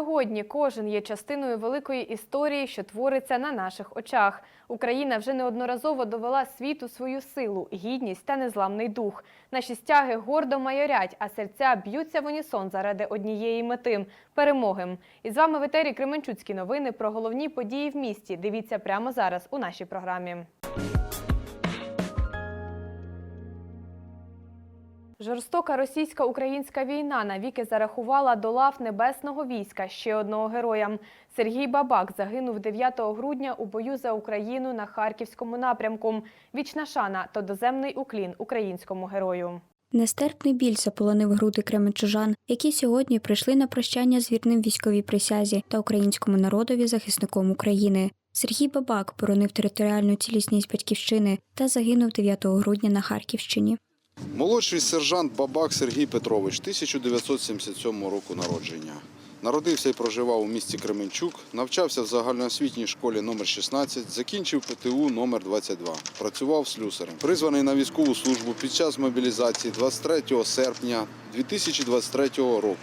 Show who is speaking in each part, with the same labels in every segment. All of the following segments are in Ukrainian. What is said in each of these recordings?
Speaker 1: сьогодні кожен є частиною великої історії, що твориться на наших очах. Україна вже неодноразово довела світу свою силу, гідність та незламний дух. Наші стяги гордо майорять, а серця б'ються в унісон заради однієї мети перемоги. І з вами в етері Кременчуцькі новини про головні події в місті. Дивіться прямо зараз у нашій програмі. Жорстока російсько-українська війна навіки зарахувала до лав небесного війська ще одного героя. Сергій Бабак загинув 9 грудня у бою за Україну на харківському напрямку. Вічна шана та доземний уклін українському герою.
Speaker 2: Нестерпний біль заполонив груди кременчужан, які сьогодні прийшли на прощання з вірним військовій присязі та українському народові захисником України. Сергій Бабак боронив територіальну цілісність батьківщини та загинув 9 грудня на Харківщині.
Speaker 3: Молодший сержант Бабак Сергій Петрович, 1977 року народження. Народився і проживав у місті Кременчук, навчався в загальноосвітній школі номер 16, закінчив ПТУ номер 22. Працював слюсарем. Призваний на військову службу під час мобілізації 23 серпня 2023 року.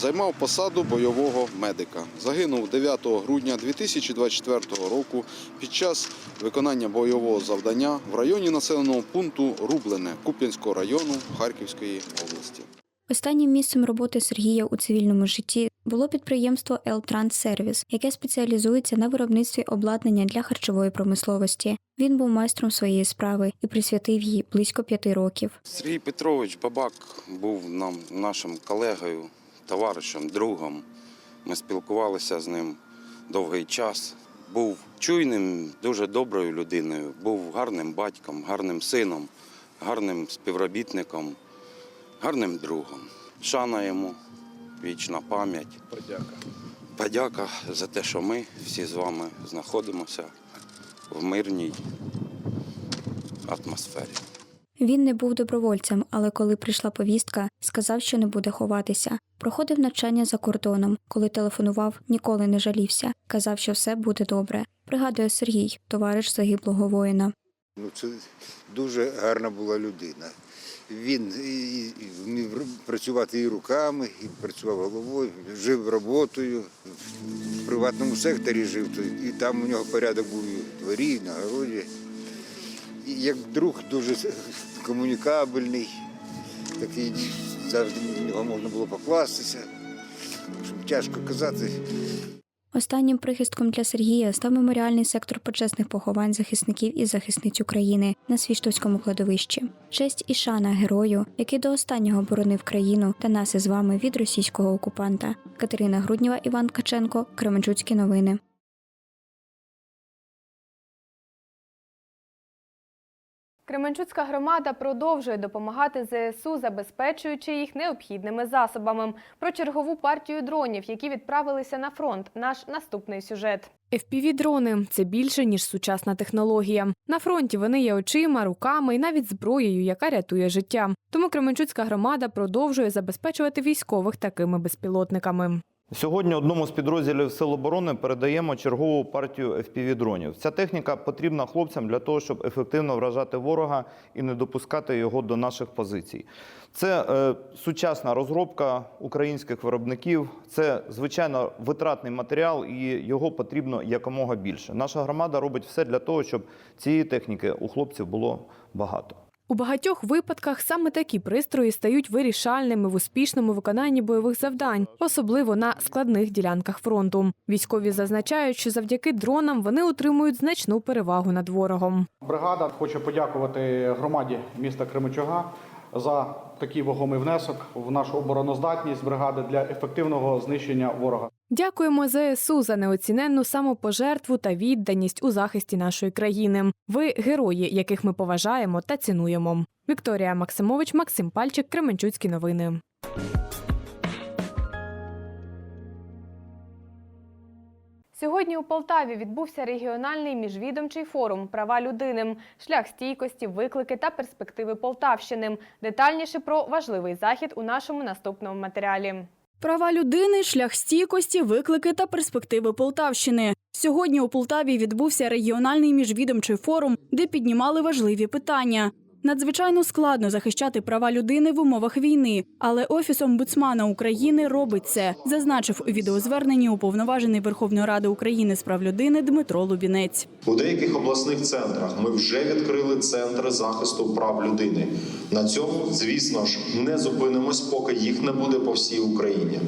Speaker 3: Займав посаду бойового медика. Загинув 9 грудня 2024 року під час виконання бойового завдання в районі населеного пункту Рублене Куп'янського району Харківської області.
Speaker 2: Останнім місцем роботи Сергія у цивільному житті було підприємство «Елтранссервіс», яке спеціалізується на виробництві обладнання для харчової промисловості. Він був майстром своєї справи і присвятив їй близько п'яти років.
Speaker 4: Сергій Петрович Бабак був нам нашим колегою, товаришем, другом. Ми спілкувалися з ним довгий час. Був чуйним, дуже доброю людиною, був гарним батьком, гарним сином, гарним співробітником, гарним другом. Шана йому, вічна пам'ять.
Speaker 3: Подяка.
Speaker 4: Подяка за те, що ми всі з вами знаходимося в мирній атмосфері.
Speaker 2: Він не був добровольцем, але коли прийшла повістка, сказав, що не буде ховатися. Проходив навчання за кордоном. Коли телефонував, ніколи не жалівся. Казав, що все буде добре. Пригадує Сергій, товариш загиблого воїна.
Speaker 5: Ну, це дуже гарна була людина. Він вмів працювати і руками, і працював головою, жив роботою, в приватному секторі жив, і там у нього порядок був в дворі, і на городі. І як друг дуже комунікабельний, такий завжди на нього можна було покластися. В Тяжко казати.
Speaker 2: Останнім прихистком для Сергія став меморіальний сектор почесних поховань захисників і захисниць України на Свіштовському кладовищі. Честь і шана герою, який до останнього боронив країну та нас із вами від російського окупанта. Катерина Груднєва, Іван Каченко, Кременчуцькі новини.
Speaker 1: Кременчуцька громада продовжує допомагати ЗСУ, забезпечуючи їх необхідними засобами. Про чергову партію дронів, які відправилися на фронт. Наш наступний сюжет. FPV-дрони – це більше, ніж сучасна технологія. На фронті вони є очима, руками і навіть зброєю, яка рятує життя. Тому Кременчуцька громада продовжує забезпечувати військових такими безпілотниками.
Speaker 6: Сьогодні одному з підрозділів Сил оборони передаємо чергову партію FPV-дронів. Ця техніка потрібна хлопцям для того, щоб ефективно вражати ворога і не допускати його до наших позицій. Це е, сучасна розробка українських виробників. Це звичайно витратний матеріал, і його потрібно якомога більше. Наша громада робить все для того, щоб цієї техніки у хлопців було багато.
Speaker 1: У багатьох випадках саме такі пристрої стають вирішальними в успішному виконанні бойових завдань, особливо на складних ділянках фронту. Військові зазначають, що завдяки дронам вони отримують значну перевагу над ворогом.
Speaker 7: Бригада хоче подякувати громаді міста Кременчуга за такий вагомий внесок в нашу обороноздатність бригади для ефективного знищення ворога.
Speaker 1: Дякуємо ЗСУ за неоціненну самопожертву та відданість у захисті нашої країни. Ви герої, яких ми поважаємо та цінуємо. Вікторія Максимович, Максим Пальчик, Кременчуцькі новини. Сьогодні у Полтаві відбувся регіональний міжвідомчий форум Права людини, шлях стійкості, виклики та перспективи Полтавщини. Детальніше про важливий захід у нашому наступному матеріалі.
Speaker 8: Права людини, шлях стійкості, виклики та перспективи Полтавщини. Сьогодні у Полтаві відбувся регіональний міжвідомчий форум, де піднімали важливі питання. Надзвичайно складно захищати права людини в умовах війни, але офіс омбудсмана України робить це, зазначив у відеозверненні уповноважений Верховної Ради України з прав людини Дмитро Лубінець.
Speaker 9: У деяких обласних центрах ми вже відкрили центри захисту прав людини. На цьому, звісно ж, не зупинимось, поки їх не буде по всій Україні.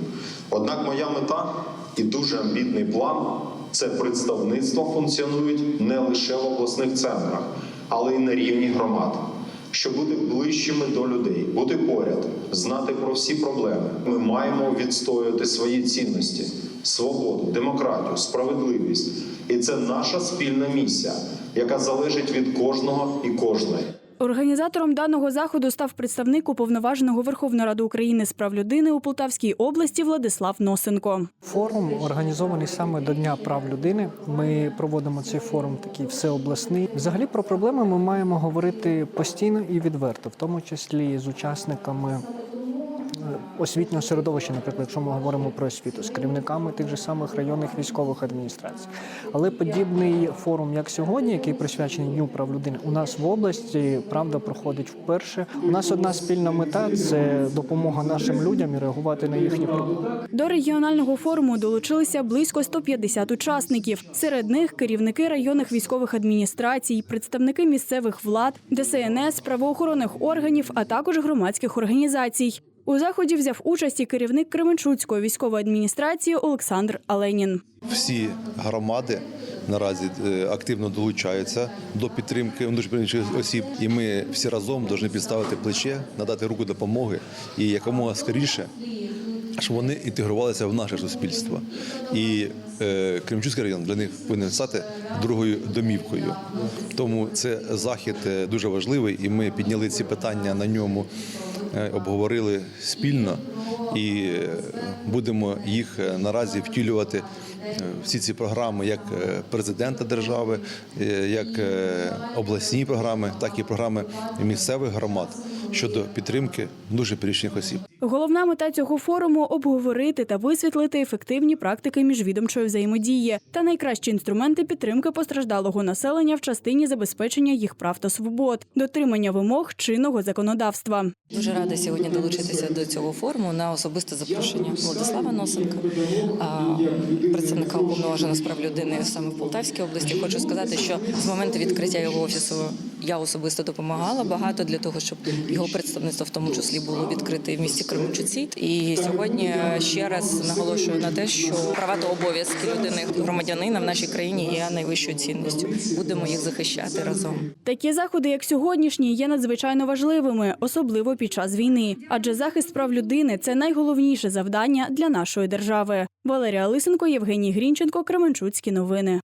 Speaker 9: Однак моя мета і дуже амбітний план це представництво функціонують не лише в обласних центрах, але й на рівні громад. Щоб бути ближчими до людей, бути поряд, знати про всі проблеми, ми маємо відстоювати свої цінності, свободу, демократію, справедливість. І це наша спільна місія, яка залежить від кожного і кожної.
Speaker 8: Організатором даного заходу став представник уповноваженого Верховної Ради України з прав людини у Полтавській області Владислав Носенко.
Speaker 10: Форум організований саме до Дня прав людини. Ми проводимо цей форум такий всеобласний. Взагалі про проблеми ми маємо говорити постійно і відверто, в тому числі з учасниками освітнього середовища, наприклад, якщо ми говоримо про освіту, з керівниками тих же самих районних військових адміністрацій. Але подібний форум, як сьогодні, який присвячений Дню прав людини, у нас в області правда проходить вперше. У нас одна спільна мета це допомога нашим людям і реагувати на їхні проблеми.
Speaker 8: До регіонального форуму долучилися близько 150 учасників. Серед них керівники районних військових адміністрацій, представники місцевих влад, ДСНС, правоохоронних органів, а також громадських організацій. У заході взяв участь і керівник Кременчуцької військової адміністрації Олександр Аленін.
Speaker 11: всі громади наразі е, активно долучаються до підтримки внутрішніх осіб, і ми всі разом повинні підставити плече, надати руку допомоги і якомога скоріше. Щоб вони інтегрувалися в наше суспільство, і Кремчуцький район для них повинен стати другою домівкою. Тому це захід е, дуже важливий, і ми підняли ці питання на ньому, е, обговорили спільно і е, будемо їх е, наразі втілювати е, всі ці програми як е, президента держави, е, як е, обласні програми, так і програми місцевих громад щодо підтримки дуже перічних осіб.
Speaker 8: Головна мета цього форуму обговорити та висвітлити ефективні практики міжвідомчої взаємодії та найкращі інструменти підтримки постраждалого населення в частині забезпечення їх прав та свобод, дотримання вимог чинного законодавства.
Speaker 12: Дуже рада сьогодні долучитися до цього форуму на особисте запрошення Владислава Носенка, представника уповноваженого з прав людини саме в Полтавській області. Хочу сказати, що з моменту відкриття його офісу я особисто допомагала багато для того, щоб його представництво в тому числі було відкрите в місті Кременчуці. І сьогодні ще раз наголошую на те, що права та обов'язки людини громадянина в нашій країні є найвищою цінністю. Будемо їх захищати разом.
Speaker 8: Такі заходи, як сьогоднішні, є надзвичайно важливими, особливо під час війни. Адже захист прав людини це найголовніше завдання для нашої держави. Валерія Лисенко, Євгеній Грінченко, Кременчуцькі новини.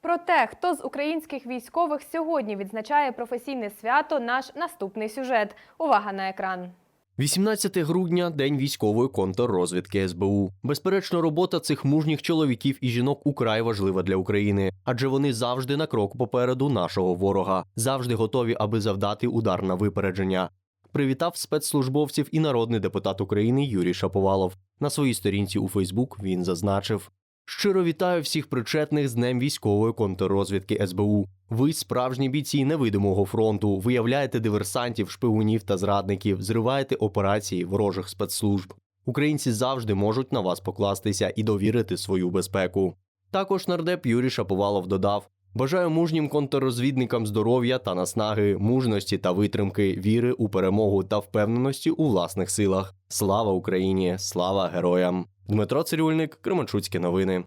Speaker 1: Про те, хто з українських військових сьогодні відзначає професійне свято, наш наступний сюжет. Увага на екран.
Speaker 13: 18 грудня день військової контррозвідки СБУ. Безперечно, робота цих мужніх чоловіків і жінок украй важлива для України, адже вони завжди на крок попереду нашого ворога, завжди готові, аби завдати удар на випередження. Привітав спецслужбовців і народний депутат України Юрій Шаповалов. На своїй сторінці у Фейсбук він зазначив. Щиро вітаю всіх причетних з Днем військової контррозвідки СБУ. Ви справжні бійці невидимого фронту, виявляєте диверсантів, шпигунів та зрадників, зриваєте операції ворожих спецслужб. Українці завжди можуть на вас покластися і довірити свою безпеку. Також нардеп Юрій Шаповалов додав: бажаю мужнім контррозвідникам здоров'я та наснаги, мужності та витримки, віри у перемогу та впевненості у власних силах. Слава Україні! Слава героям! Дмитро Цирюльник, Кременчуцькі новини.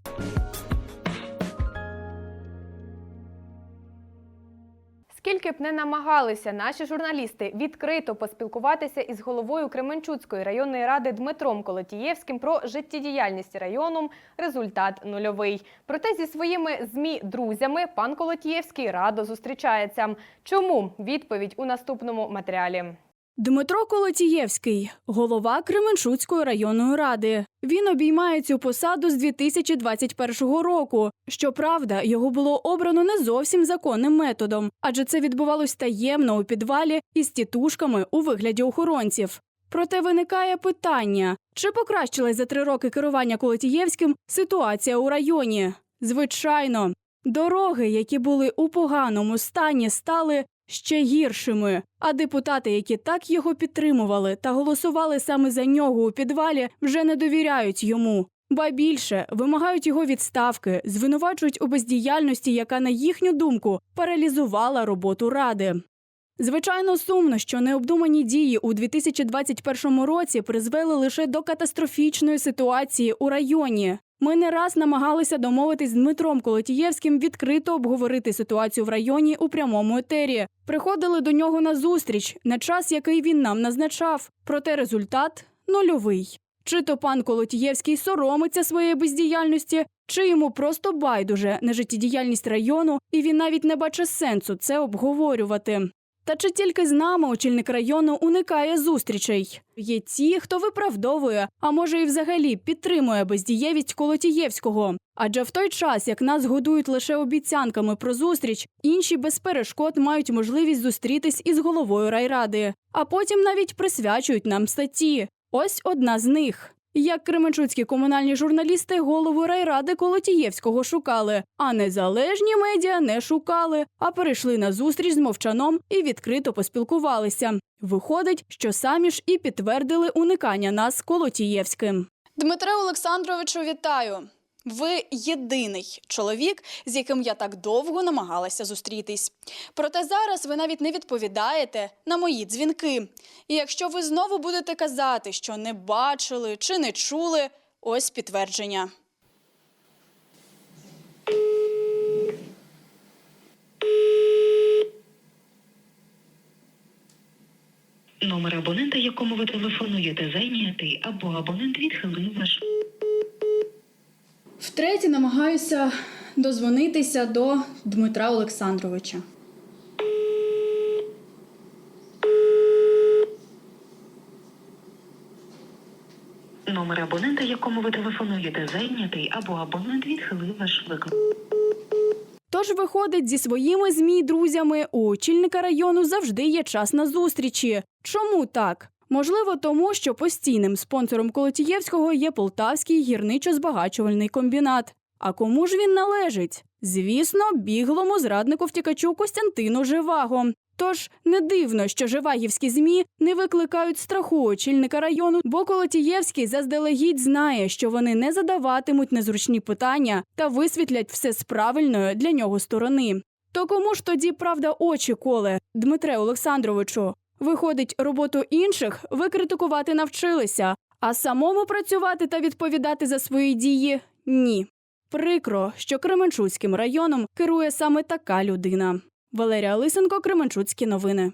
Speaker 1: Скільки б не намагалися наші журналісти відкрито поспілкуватися із головою Кременчуцької районної ради Дмитром Колотієвським про життєдіяльність району, результат нульовий. Проте зі своїми змі друзями пан Колотієвський радо зустрічається. Чому відповідь у наступному матеріалі?
Speaker 8: Дмитро Колотієвський, голова Кременчуцької районної ради. Він обіймає цю посаду з 2021 року. Щоправда, його було обрано не зовсім законним методом, адже це відбувалось таємно у підвалі із тітушками у вигляді охоронців. Проте виникає питання: чи покращилась за три роки керування Колотієвським ситуація у районі? Звичайно, Дороги, які були у поганому стані, стали ще гіршими. А депутати, які так його підтримували та голосували саме за нього у підвалі, вже не довіряють йому. Ба більше вимагають його відставки, звинувачують у бездіяльності, яка, на їхню думку, паралізувала роботу ради. Звичайно, сумно, що необдумані дії у 2021 році призвели лише до катастрофічної ситуації у районі. Ми не раз намагалися домовитись з Дмитром Колотієвським відкрито обговорити ситуацію в районі у прямому етері. Приходили до нього на зустріч на час, який він нам назначав. Проте результат нульовий. Чи то пан Колотієвський соромиться своєї бездіяльності, чи йому просто байдуже на життєдіяльність району, і він навіть не бачить сенсу це обговорювати. Та чи тільки з нами очільник району уникає зустрічей? Є ті, хто виправдовує, а може і взагалі підтримує бездієвість Колотієвського. Адже в той час, як нас годують лише обіцянками про зустріч, інші без перешкод мають можливість зустрітись із головою райради, а потім навіть присвячують нам статті. Ось одна з них. Як кременчуцькі комунальні журналісти голову райради Колотієвського шукали, а незалежні медіа не шукали, а перейшли на зустріч з мовчаном і відкрито поспілкувалися. Виходить, що самі ж і підтвердили уникання нас Колотієвським. Дмитре Олександровичу, вітаю! Ви єдиний чоловік, з яким я так довго намагалася зустрітись. Проте зараз ви навіть не відповідаєте на мої дзвінки. І якщо ви знову будете казати, що не бачили чи не чули, ось підтвердження.
Speaker 14: Номер абонента, якому ви телефонуєте, зайнятий, або абонент відхилив ваш
Speaker 8: Втретє намагаюся дозвонитися до Дмитра Олександровича.
Speaker 14: номер абонента, якому ви телефонуєте, зайнятий, або абонент відхилив ваш виклик.
Speaker 8: Тож виходить, зі своїми змі друзями у очільника району завжди є час на зустрічі. Чому так? Можливо, тому що постійним спонсором Колотієвського є Полтавський гірничо-збагачувальний комбінат. А кому ж він належить? Звісно, біглому зраднику втікачу Костянтину Живаго. Тож не дивно, що живагівські змі не викликають страху очільника району, бо Колотієвський заздалегідь знає, що вони не задаватимуть незручні питання та висвітлять все з правильної для нього сторони. То кому ж тоді правда очі коле, Дмитре Олександровичу? Виходить, роботу інших ви критикувати навчилися, а самому працювати та відповідати за свої дії ні. Прикро, що Кременчуцьким районом керує саме така людина. Валерія Лисенко, Кременчуцькі новини.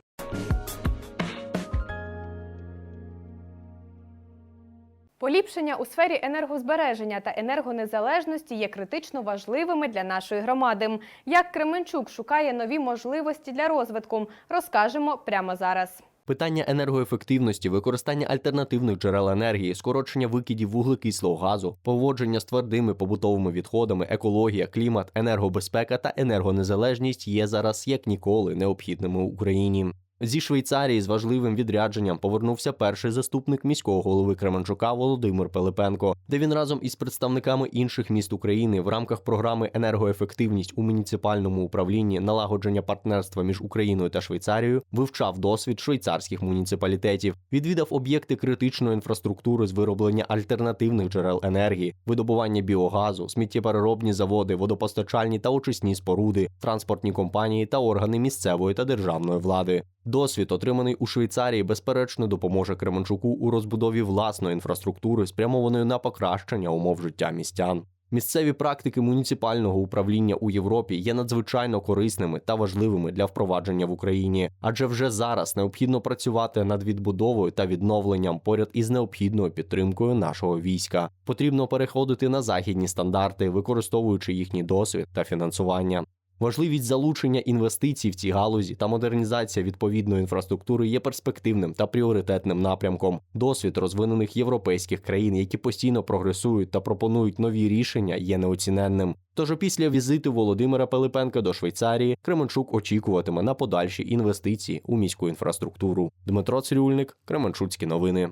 Speaker 1: Поліпшення у сфері енергозбереження та енергонезалежності є критично важливими для нашої громади. Як Кременчук шукає нові можливості для розвитку, розкажемо прямо зараз.
Speaker 13: Питання енергоефективності, використання альтернативних джерел енергії, скорочення викидів вуглекислого газу, поводження з твердими побутовими відходами, екологія, клімат, енергобезпека та енергонезалежність є зараз як ніколи необхідними Україні. Зі Швейцарії з важливим відрядженням повернувся перший заступник міського голови Кременчука Володимир Пилипенко, де він разом із представниками інших міст України в рамках програми енергоефективність у муніципальному управлінні налагодження партнерства між Україною та Швейцарією вивчав досвід швейцарських муніципалітетів, відвідав об'єкти критичної інфраструктури з вироблення альтернативних джерел енергії, видобування біогазу, сміттєпереробні заводи, водопостачальні та очисні споруди, транспортні компанії та органи місцевої та державної влади. Досвід, отриманий у Швейцарії, безперечно допоможе Кременчуку у розбудові власної інфраструктури, спрямованої на покращення умов життя містян. Місцеві практики муніципального управління у Європі є надзвичайно корисними та важливими для впровадження в Україні, адже вже зараз необхідно працювати над відбудовою та відновленням поряд із необхідною підтримкою нашого війська. Потрібно переходити на західні стандарти, використовуючи їхній досвід та фінансування. Важливість залучення інвестицій в цій галузі та модернізація відповідної інфраструктури є перспективним та пріоритетним напрямком. Досвід розвинених європейських країн, які постійно прогресують та пропонують нові рішення, є неоціненним. Тож після візиту Володимира Пилипенка до Швейцарії Кременчук очікуватиме на подальші інвестиції у міську інфраструктуру. Дмитро Цирюльник, Кременчуцькі новини.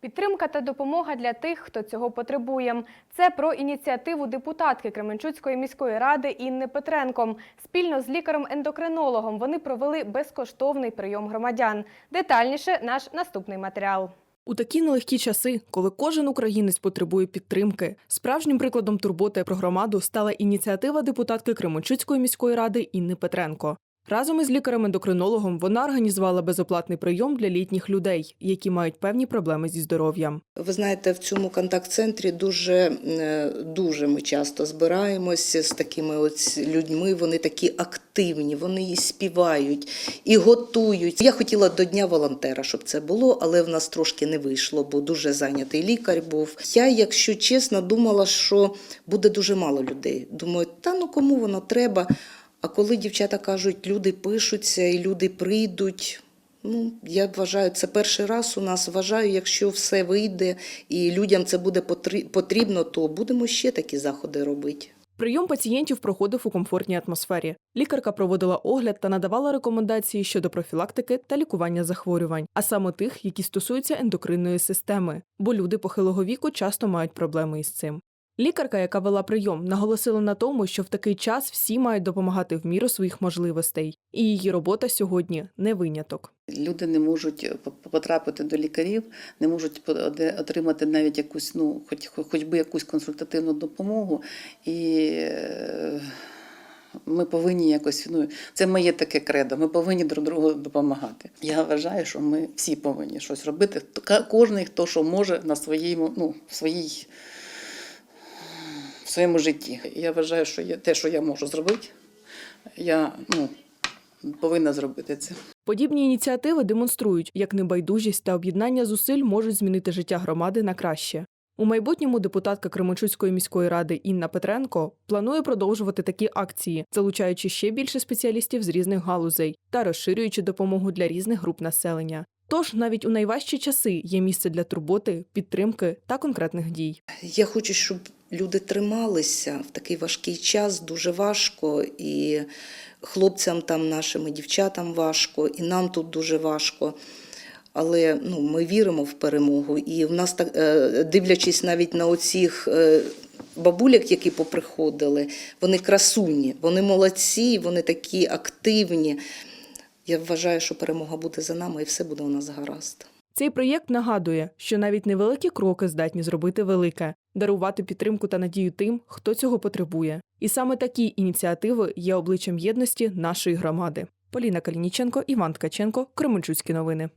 Speaker 1: Підтримка та допомога для тих, хто цього потребує. Це про ініціативу депутатки Кременчуцької міської ради Інни Петренко. Спільно з лікарем-ендокринологом вони провели безкоштовний прийом громадян. Детальніше наш наступний матеріал.
Speaker 15: У такі нелегкі часи, коли кожен українець потребує підтримки, справжнім прикладом турботи про громаду стала ініціатива депутатки Кременчуцької міської ради Інни Петренко. Разом із лікарем-ендокринологом вона організувала безоплатний прийом для літніх людей, які мають певні проблеми зі здоров'ям.
Speaker 16: Ви знаєте, в цьому контакт-центрі дуже, е, дуже ми часто збираємося з такими от людьми. Вони такі активні, вони і співають, і готують. Я хотіла до Дня волонтера, щоб це було, але в нас трошки не вийшло, бо дуже зайнятий лікар був. Я, якщо чесно, думала, що буде дуже мало людей. Думаю, та ну кому воно треба. А коли дівчата кажуть, люди пишуться і люди прийдуть. Ну, я вважаю, це перший раз у нас. Вважаю, якщо все вийде і людям це буде потрібно, то будемо ще такі заходи робити.
Speaker 15: Прийом пацієнтів проходив у комфортній атмосфері. Лікарка проводила огляд та надавала рекомендації щодо профілактики та лікування захворювань, а саме тих, які стосуються ендокринної системи, бо люди похилого віку часто мають проблеми із цим. Лікарка, яка вела прийом, наголосила на тому, що в такий час всі мають допомагати в міру своїх можливостей, і її робота сьогодні не виняток.
Speaker 17: Люди не можуть по- потрапити до лікарів, не можуть отримати навіть якусь, ну, хоч, хоч би якусь консультативну допомогу. І е, ми повинні якось, ну, це моє таке кредо, ми повинні друг другу допомагати. Я вважаю, що ми всі повинні щось робити. Кожний, хто що може на своєму, ну, своїй, своєму житті. Я вважаю, що я, те, що я можу зробити, я ну, повинна зробити це.
Speaker 15: Подібні ініціативи демонструють, як небайдужість та об'єднання зусиль можуть змінити життя громади на краще. У майбутньому депутатка Кременчуцької міської ради Інна Петренко планує продовжувати такі акції, залучаючи ще більше спеціалістів з різних галузей та розширюючи допомогу для різних груп населення. Тож навіть у найважчі часи є місце для турботи, підтримки та конкретних дій.
Speaker 16: Я хочу, щоб люди трималися в такий важкий час, дуже важко, і хлопцям там нашим, і дівчатам важко, і нам тут дуже важко. Але ну, ми віримо в перемогу. І в нас так, е, дивлячись навіть на оцих е, бабуляк, які поприходили, вони красуні, вони молодці, вони такі активні. Я вважаю, що перемога буде за нами і все буде у нас гаразд.
Speaker 15: Цей проєкт нагадує, що навіть невеликі кроки здатні зробити велике, дарувати підтримку та надію тим, хто цього потребує. І саме такі ініціативи є обличчям єдності нашої громади. Поліна Калініченко, Іван Ткаченко, Кременчуцькі новини.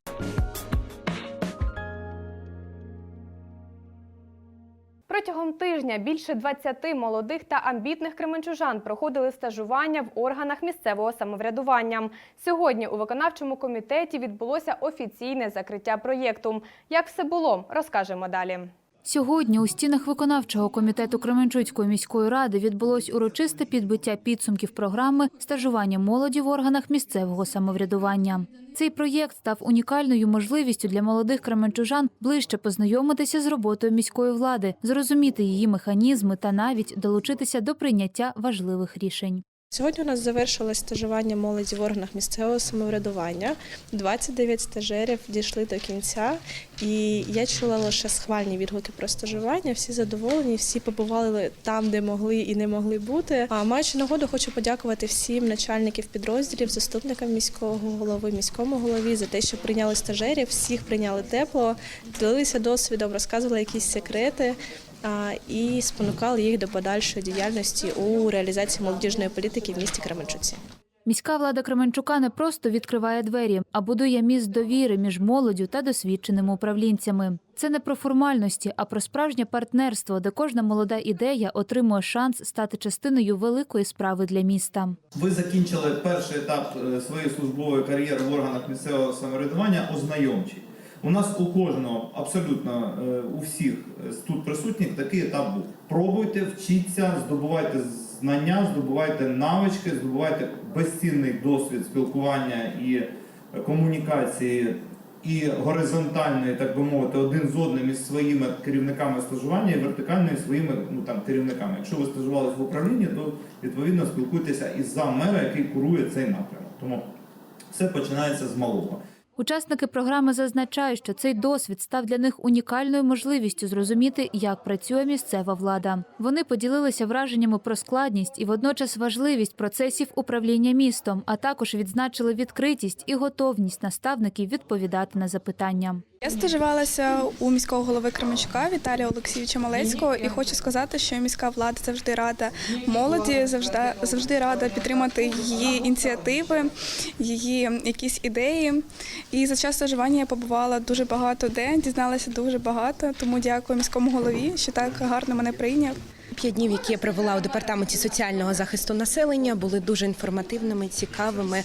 Speaker 1: Протягом тижня більше 20 молодих та амбітних кременчужан проходили стажування в органах місцевого самоврядування. Сьогодні у виконавчому комітеті відбулося офіційне закриття проєкту. Як все було, розкажемо далі.
Speaker 18: Сьогодні у стінах виконавчого комітету Кременчуцької міської ради відбулось урочисте підбиття підсумків програми стажування молоді в органах місцевого самоврядування. Цей проєкт став унікальною можливістю для молодих кременчужан ближче познайомитися з роботою міської влади, зрозуміти її механізми та навіть долучитися до прийняття важливих рішень.
Speaker 19: Сьогодні у нас завершилось стажування молоді в органах місцевого самоврядування. 29 стажерів дійшли до кінця, і я чула лише схвальні відгуки про стажування. Всі задоволені, всі побували там, де могли і не могли бути. А маючи нагоду, хочу подякувати всім начальників підрозділів, заступникам міського голови, міському голові за те, що прийняли стажерів. Всіх прийняли тепло, ділилися досвідом, розказували якісь секрети і спонукали їх до подальшої діяльності у реалізації молодіжної політики в місті Кременчуці.
Speaker 18: Міська влада Кременчука не просто відкриває двері, а будує міст довіри між молоддю та досвідченими управлінцями. Це не про формальності, а про справжнє партнерство, де кожна молода ідея отримує шанс стати частиною великої справи для міста.
Speaker 6: Ви закінчили перший етап е, своєї службової кар'єри в органах місцевого самоврядування ознайомчий. У нас у кожного, абсолютно е, у всіх е, тут присутніх такий етап був. Пробуйте, вчіться, здобувайте знання, здобувайте навички, здобувайте безцінний досвід спілкування і е, комунікації і горизонтальної, так би мовити, один з одним із своїми керівниками стажування і вертикальної своїми ну там керівниками. Якщо ви стажувалися в управлінні, то відповідно спілкуйтеся із зам мера, який курує цей напрямок. Тому все починається з малого.
Speaker 18: Учасники програми зазначають, що цей досвід став для них унікальною можливістю зрозуміти, як працює місцева влада. Вони поділилися враженнями про складність і водночас важливість процесів управління містом, а також відзначили відкритість і готовність наставників відповідати на запитання.
Speaker 20: Я стажувалася у міського голови Кременчука Віталія Олексійовича Малецького і хочу сказати, що міська влада завжди рада молоді, завжди завжди рада підтримати її ініціативи, її якісь ідеї. І за час стажування я побувала дуже багато де, дізналася дуже багато. Тому дякую міському голові, що так гарно мене прийняв.
Speaker 21: П'ять днів, які я провела у департаменті соціального захисту населення, були дуже інформативними, цікавими.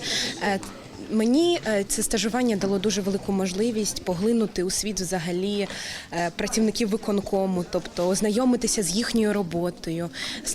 Speaker 21: Мені е, це стажування дало дуже велику можливість поглинути у світ взагалі е, працівників виконкому, тобто ознайомитися з їхньою роботою.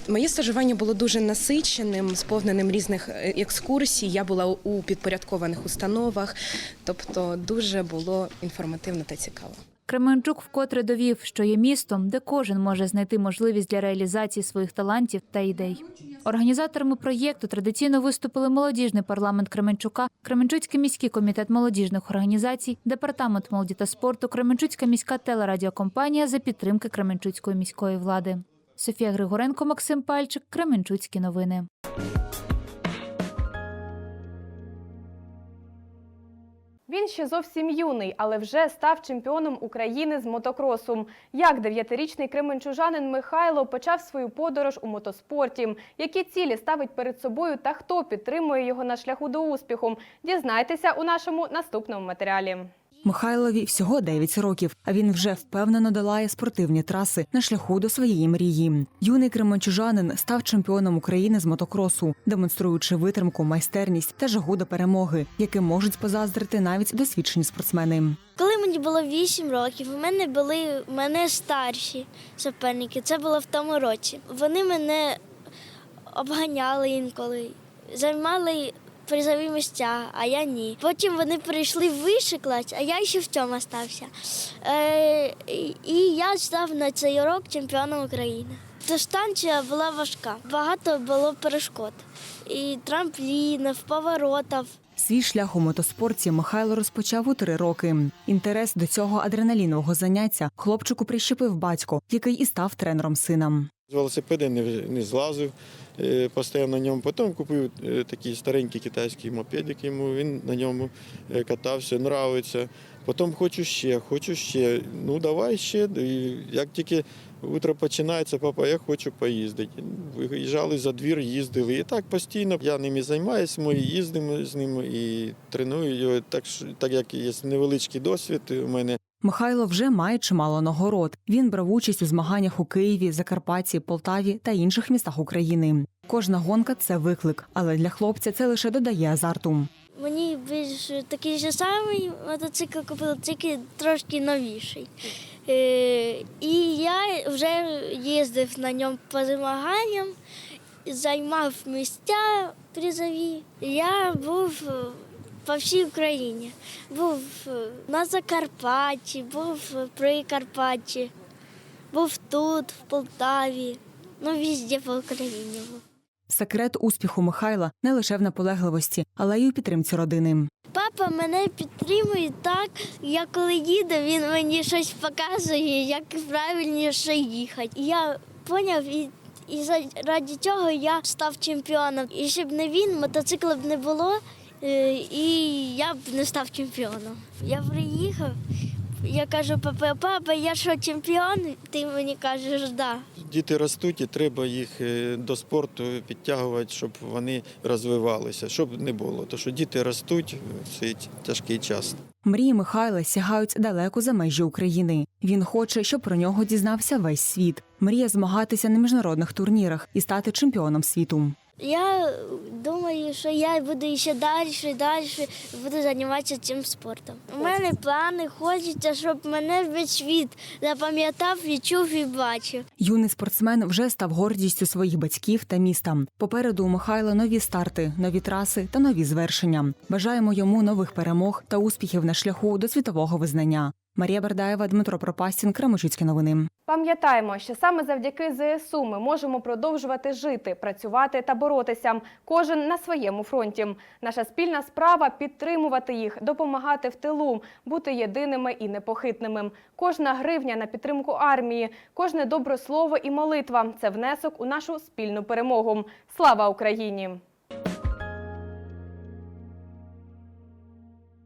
Speaker 21: Моє стажування було дуже насиченим, сповненим різних е, екскурсій. Я була у підпорядкованих установах, тобто дуже було інформативно та цікаво.
Speaker 18: Кременчук вкотре довів, що є містом, де кожен може знайти можливість для реалізації своїх талантів та ідей. Організаторами проєкту традиційно виступили молодіжний парламент Кременчука, Кременчуцький міський комітет молодіжних організацій, департамент молоді та спорту, Кременчуцька міська телерадіокомпанія за підтримки Кременчуцької міської влади. Софія Григоренко, Максим Пальчик, Кременчуцькі новини.
Speaker 1: Він ще зовсім юний, але вже став чемпіоном України з мотокросу. Як дев'ятирічний кременчужанин Михайло почав свою подорож у мотоспорті, які цілі ставить перед собою та хто підтримує його на шляху до успіху, дізнайтеся у нашому наступному матеріалі.
Speaker 22: Михайлові всього 9 років, а він вже впевнено долає спортивні траси на шляху до своєї мрії. Юний кременчужанин став чемпіоном України з мотокросу, демонструючи витримку, майстерність та жагу до перемоги, яким можуть позаздрити навіть досвідчені спортсмени.
Speaker 23: Коли мені було 8 років, у мене були у мене старші суперники. Це було в тому році. Вони мене обганяли інколи, займали призові місця, а я ні. Потім вони перейшли в вищий клас, а я ще в цьому стався. Е, і я став на цей урок чемпіоном України. Дистанція була важка, багато було перешкод. І трамплінів, поворотів.
Speaker 22: Свій шлях у мотоспорті Михайло розпочав у три роки. Інтерес до цього адреналінового заняття хлопчику прищепив батько, який і став тренером сина.
Speaker 24: З велосипеда не, не злазив, е, постійно на ньому. Потім купив е, такий старенький китайський мопедик йому, він на ньому е, катався, нравиться. Потім хочу ще, хочу ще. Ну давай ще. І як тільки утро починається, папа, я хочу поїздити. Виїжджали за двір, їздили. І так постійно я ними займаюся, ми їздимо з ним і треную його. Так, так як є невеличкий досвід у мене.
Speaker 22: Михайло вже має чимало нагород. Він брав участь у змаганнях у Києві, Закарпатті, Полтаві та інших містах України. Кожна гонка це виклик, але для хлопця це лише додає азарту.
Speaker 23: Мені більш такий же самий мотоцикл купили, тільки трошки новіший. Е, і я вже їздив на ньому по змаганням, займав місця призові. Я був по всій Україні. Був е, на Закарпатті, був в Прикарпатті, був тут, в Полтаві, ну везде по Україні був.
Speaker 22: Секрет успіху Михайла не лише в наполегливості, але й у підтримці родини.
Speaker 23: Папа мене підтримує так. Я коли їду, він мені щось показує, як правильніше їхати. Я поняв і. І раді цього я став чемпіоном. І щоб не він, мотоцикла б не було, і я б не став чемпіоном. Я приїхав, я кажу, папа, папа, я що чемпіон? Ти мені кажеш, да.
Speaker 24: Діти ростуть і треба їх е, до спорту підтягувати, щоб вони розвивалися, щоб не було. Тому що діти ростуть в цей тяжкий час.
Speaker 22: Мрії Михайла сягають далеко за межі України. Він хоче, щоб про нього дізнався весь світ. Мріє змагатися на міжнародних турнірах і стати чемпіоном світу.
Speaker 23: Я думаю, що я буду ще далі, далі буду займатися цим спортом. У мене плани, хочеться, щоб мене весь світ запам'ятав, відчув і бачив.
Speaker 22: Юний спортсмен вже став гордістю своїх батьків та міста. Попереду у Михайла нові старти, нові траси та нові звершення. Бажаємо йому нових перемог та успіхів на шляху до світового визнання. Марія Бердаєва, Дмитро Пропастін, Кременчуцькі новини.
Speaker 1: Пам'ятаємо, що саме завдяки ЗСУ ми можемо продовжувати жити, працювати та боротися. Кожен на своєму фронті. Наша спільна справа підтримувати їх, допомагати в тилу, бути єдиними і непохитними. Кожна гривня на підтримку армії, кожне добре слово і молитва це внесок у нашу спільну перемогу. Слава Україні!